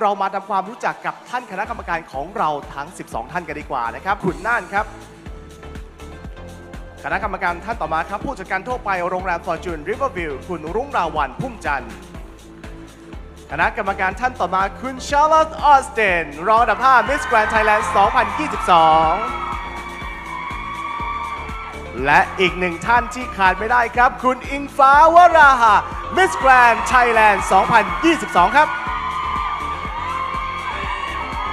เรามาทำความรู้จักกับท่านคณะกรรมการของเราทั้ง 12 ท่านกันดีกว่านะครับคุณน่านครับ คณะกรรมการท่านต่อมาครับผู้จัดการทั่วไปโรงแรมฟอร์จูนริเวอร์วิวคุณรุ่งราวันพุ่มจันทร์คณะกรรมการท่านต่อมาคุณชาร์ลอตออสเตนรองอันดับ5 Miss Grand Thailand 2022 และอีกหนึ่งท่านที่ขาดไม่ได้ครับ คุณอิงฟ้าวราหะ Miss Grand Thailand 2022 ครับ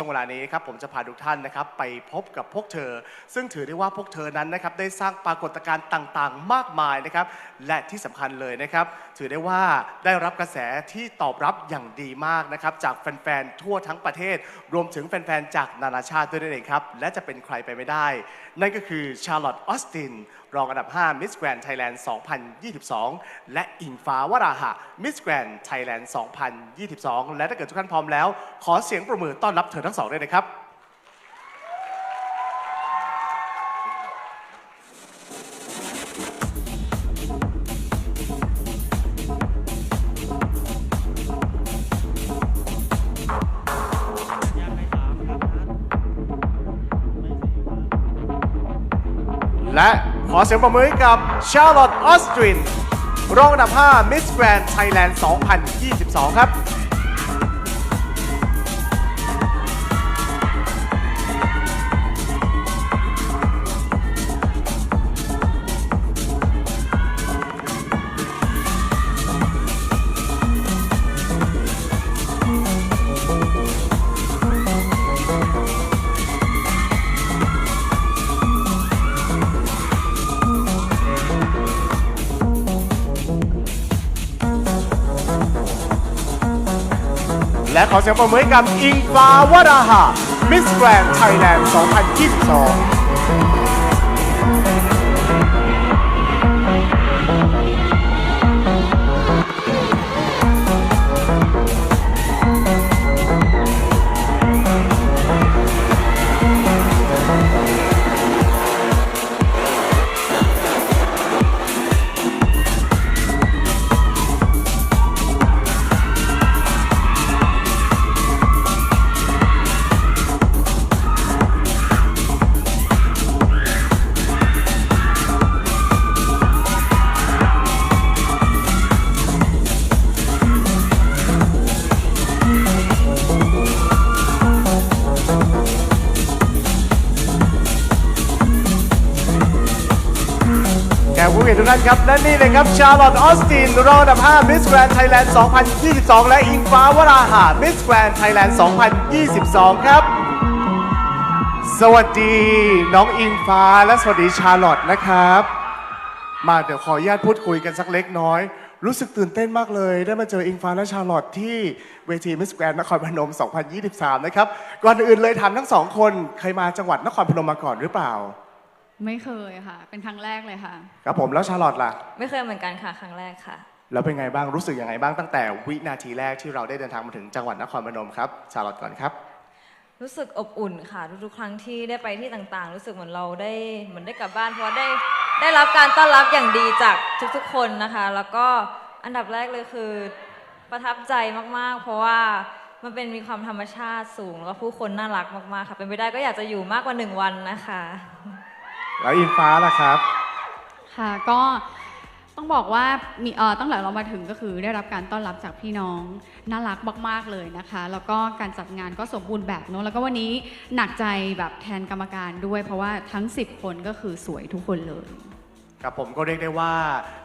วงเวลานี้ครับผมจะพาทุกท่านนะครับไปพบกับพวกเธอ ซึ่งถือได้ว่าพวกเธอนั้นนะครับได้สร้างปรากฏการณ์ต่างๆ มากมายนะครับและที่สำคัญเลยนะครับ ถือได้ว่าได้รับกระแสที่ตอบรับอย่างดีมากนะครับจากแฟนๆทั่วทั้งประเทศ รวมถึงแฟนๆจากนานาชาติด้วยนั่นเองครับและจะเป็นใครไปไม่ได้ นั่นก็คือชาร์ลอตต์ออสตินรองอันดับ 5 Miss Grand Thailand 2022 และอิงฟ้าวราหะ Miss Grand Thailand 2022 และถ้าเกิดทุกท่านพร้อมแล้ว ขอเสียงประมือต้อนรับเธอทั้งสองด้วยนะครับ อเสียงประมือให้กับชาร์ลอตต์ออสตรินรองอันดับ 5 Miss Grand Thailand 2022 ครับ และขอเสียงประมือให้กับอิงฟ้าวราหะมิสแกรนด์ไทยแลนด์ 2022 ทุกท่านครับ และนี่เลยครับ ชาร์ลอตต์ออสตินรองอันดับ5 Miss Grand Thailand 2022 และอิงฟ้าวราหะ Miss Grand Thailand 2022 ครับ สวัสดีน้องอิงฟ้าและสวัสดีชาร์ลอตต์นะครับ มาเดี๋ยวขออนุญาตพูดคุยกันสักเล็กน้อย รู้สึกตื่นเต้นมากเลย ได้มาเจออิงฟ้าและชาร์ลอตที่เวทีมิสแกรนนครพนม 2023 นะครับ ก่อนอื่นเลยถามทั้งสองคนเคยมาจังหวัดนครพนมมาก่อนหรือเปล่า ไม่เคยค่ะ เป็นครั้งแรกเลยค่ะ ครับผมแล้วชาร์ลอตล่ะ ไม่เคยเหมือนกันค่ะ ครั้งแรกค่ะ แล้วเป็นไงบ้างรู้สึกยังไงบ้างตั้งแต่วินาทีแรกที่เราได้เดินทางมาถึงจังหวัดนครพนมครับชาร์ลอตก่อนครับ รู้สึกอบอุ่นค่ะ ทุกๆครั้งที่ได้ไปที่ต่างๆ รู้สึกเหมือนเราได้เหมือนได้กลับบ้านเพราะว่าได้ได้รับการต้อนรับอย่างดีจากทุกๆ คนนะคะ แล้วก็อันดับแรกเลยคือประทับใจมากๆ เพราะว่ามันเป็นมีความธรรมชาติสูง แล้วก็ผู้คนน่ารักมากๆค่ะ เป็นไปได้ก็อยากจะอยู่มากกว่าหนึ่งวันนะคะ แล้วอิงฟ้าล่ะครับ ค่ะก็ต้องบอกว่ามีเอ่อตั้งแต่เรามาถึงก็คือได้รับการต้อนรับจากพี่น้องน่ารักมากๆเลยนะคะ แล้วก็การจัดงานก็สมบูรณ์แบบเนอะแล้วก็วันนี้หนักใจแบบแทนกรรมการด้วย เพราะว่าทั้ง 10 คนก็คือสวยทุกคนเลย ครับผมก็เรียกได้ว่า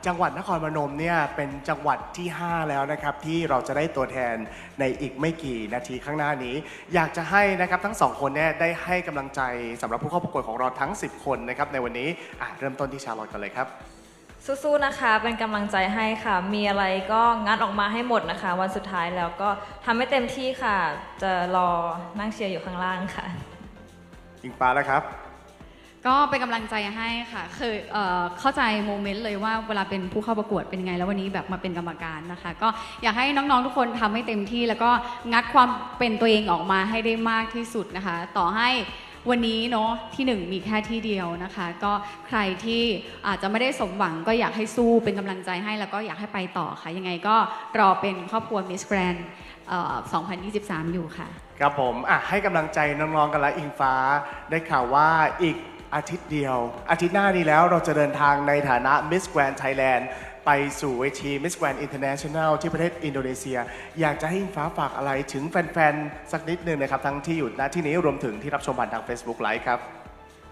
จังหวัดนครพนมเนี่ยเป็นจังหวัดที่ 5 แล้วนะครับที่เราจะได้ตัวแทนในอีกไม่กี่นาทีข้างหน้านี้ อยากจะให้นะครับทั้งสองคนเนี่ยได้ให้กำลังใจสำหรับผู้เข้าประกวดของเราทั้ง 10 คนนะครับในวันนี้อะเริ่มต้นที่ชาร์ลอตกันเลยครับ สู้ๆนะคะ เป็นกำลังใจให้ค่ะ มีอะไรก็งัดออกมาให้หมดนะคะ วันสุดท้ายแล้วก็ทำให้เต็มที่ค่ะ จะรอนั่งเชียร์อยู่ข้างล่างค่ะ อิงฟ้าแล้วครับ ก็เป็นกำลังใจให้ค่ะคือเอ่อเข้าใจโมเมนต์เลยว่าเวลาเป็นผู้เข้าประกวดเป็นยังไง แล้ววันนี้แบบมาเป็นกรรมการนะคะ ก็อยากให้น้องๆทุกคนทำให้เต็มที่ แล้วก็งัดความเป็นตัวเองออกมาให้ได้มากที่สุดนะคะ ต่อให้วันนี้เนาะที่หนึ่งมีแค่ที่เดียวนะคะ ก็ใครที่อาจจะไม่ได้สมหวังก็อยากให้สู้เป็นกำลังใจให้แล้วก็อยากให้ไปต่อค่ะ ยังไงก็รอเป็นครอบครัว Miss Grand 2023 อยู่ค่ะ ครับผมอะให้กำลังใจน้องๆกันละอิงฟ้าได้ข่าวว่าอีก อาทิตย์เดียว อาทิตย์หน้านี้แล้วเราจะเดินทางในฐานะ Miss Grand Thailand ไปสู่เวที Miss Grand International ที่ประเทศอินโดนีเซีย อยากจะให้อิงฟ้าฝากอะไรถึงแฟนๆ สักนิดนึงนะครับ ทั้งที่อยู่ณที่นี้รวมถึงที่รับชมผ่านทาง Facebook Live ครับ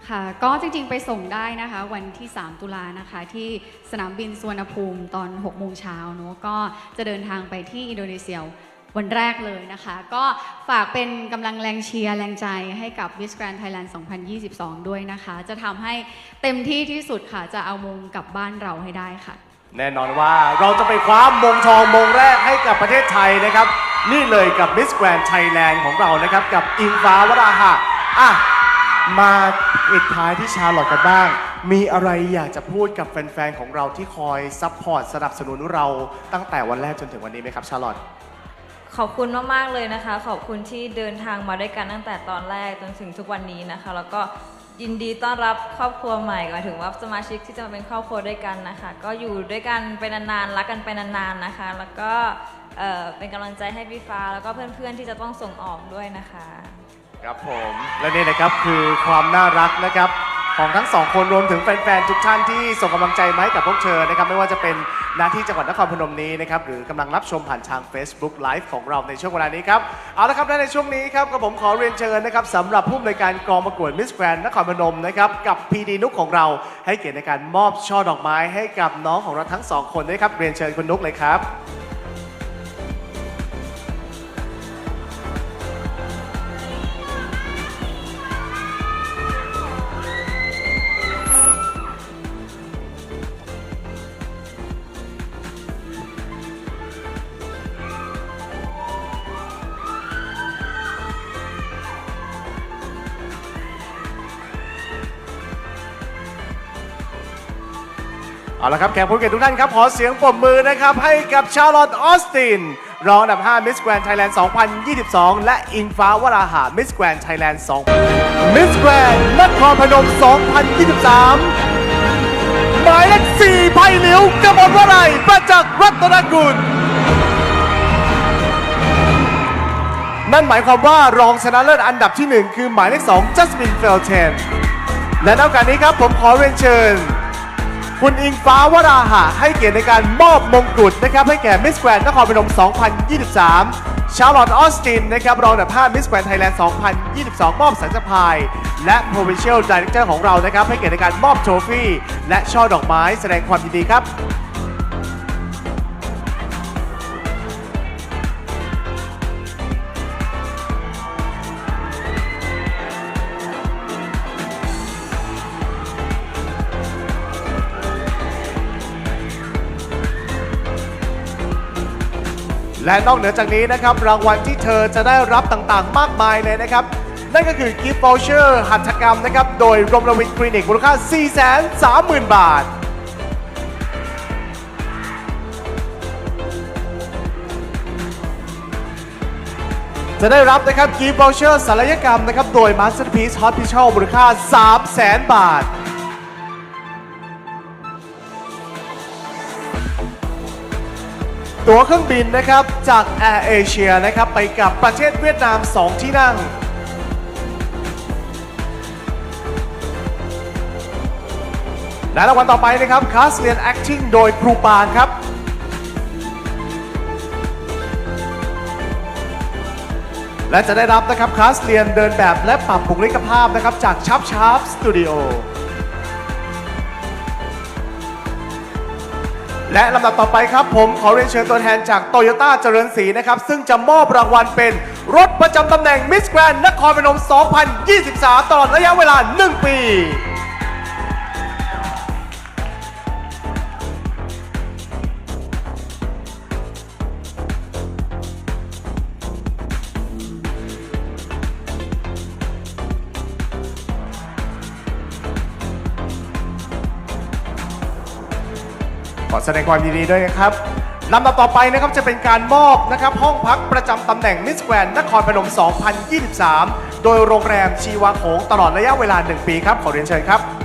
ค่ะก็จริงๆไปส่งได้นะคะ วันที่ 3 ตุลานะคะ ที่สนามบินสุวรรณภูมิตอน 6 โมงเช้าเนอะก็จะเดินทางไปที่อินโดนีเซีย วันแรกเลยนะคะ ก็ฝากเป็นกำลังแรงเชียร์แรงใจให้กับ Miss Grand Thailand 2022 ด้วยนะคะ จะทำให้เต็มที่ที่สุดค่ะ จะเอามงกลับบ้านเราให้ได้ค่ะ แน่นอนว่าเราจะไปคว้ามงทองมงแรกให้กับประเทศไทยนะครับ นี่เลยกับ Miss Grand Thailand ของเรานะครับ กับอิงฟ้าวราหะอะมาปิดท้ายที่ชาลอตกันบ้าง มีอะไรอยากจะพูดกับแฟนๆของเราที่คอยซัพพอร์ตสนับสนุนเราตั้งแต่วันแรกจนถึงวันนี้ไหมครับชาลอต ขอบคุณมากๆเลยนะคะ ขอบคุณที่เดินทางมาด้วยกันตั้งแต่ตอนแรกจนถึงทุกวันนี้นะคะ แล้วก็ยินดีต้อนรับครอบครัวใหม่หมายถึงว่าสมาชิกที่จะมาเป็นครอบครัวด้วยกันนะคะ ก็อยู่ด้วยกันไปนานๆรักกันไปนานๆนะคะ แล้วก็เอ่อเป็นกำลังใจให้พี่ฟ้าแล้วก็เพื่อนๆที่จะต้องส่งออกด้วยนะคะ ครับผมและนี่นะครับคือความน่ารักนะครับ ของทั้งสองคนรวมถึงแฟนๆทุกท่านที่ส่งกำลังใจมาให้กับพวกเธอนะครับไม่ว่าจะเป็นหน้าที่จังหวัดนครพนมนี้นะครับหรือกำลังรับชมผ่านทาง Facebook Live ของเราในช่วงเวลานี้ครับเอาละครับและในช่วงนี้ครับก็ผมขอเรียนเชิญนะครับสำหรับผู้อำนวยการกองประกวดมิสแกรนนครพนมนะครับกับพีดีนุกของเราให้เกียรติในการมอบช่อดอกไม้ให้กับน้องของเราทั้งสองคนด้วยครับเรียนเชิญคุณนุกเลยครับ เอาละครับแขกผู้เกียรติทุกท่านครับ ขอเสียงปรบมือนะครับ ให้กับชาลอตออสติน รองอันดับ 5 Miss Grand Thailand 2022 และอิงฟ้าวราหะ Miss Grand Thailand 2 Miss Grand นครพนม 2023 หมายเลข4ไผ่หลิวกมลวรัยประจักษ์รัตนกุล นั่นหมายความว่ารองชนะเลิศอันดับที่ 1 คือหมายเลข2จัสมินเฟลเทนและนอกจากนี้ครับผมขอเรียนเชิญ คุณอิงฟ้าวราหะให้เกียรติในการมอบมงกุฎนะครับให้แก่มิสแกรนนครพนม 2023 ชาร์ลอตต์ออสตินนะครับรองอันดับ5มิสแกรนไทยแลนด์ 2022 มอบสัญชพาย และ Provincial Director ของเรานะครับให้เกียรติในการมอบโทฟี่และช่อดอกไม้แสดงความยินดีครับ และนอกเหนือจากนี้นะครับรางวัลที่เธอจะได้รับต่างๆ มากมายเลยนะครับ นั่นก็คือกิฟต์ o อ c เชอร์หัตถกรรมนะครับ โดยรมรวิทคลินิกมูลค่า 430,000 บาท จะได้รับนะครับกิฟต์ o อ c เชอร์ศัลยกรรมนะครับ โดย Masterpiece Hospital มูลค่า 300,000 บาท ตั๋วเครื่องบินนะครับจาก Air Asia นะครับไปกับประเทศเวียดนาม 2 ที่นั่ง และรางวัลต่อไปนะครับคลาสเรียน acting โดยครูปานครับและจะได้รับนะครับคลาสเรียนเดินแบบและปรับบุคลิกภาพนะครับจากชับชับสตูดิโอ และลำดับต่อไปครับ ผมขอเรียนเชิญตัวแทนจากโตโยต้าเจริญศรีนะครับ ซึ่งจะมอบรางวัลเป็นรถประจำตำแหน่งมิสแกรนนครพนม 2023 ตลอดระยะเวลา 1 ปี ขอแสดงความยินดีด้วยนะครับลำดับต่อไปนะครับจะเป็นการมอบนะครับห้องพักประจำตำแหน่งมิสแกรนนครพนม 2023 โดยโรงแรมชีวาโขงตลอดระยะเวลา 1 ปีครับ ขอเรียนเชิญครับ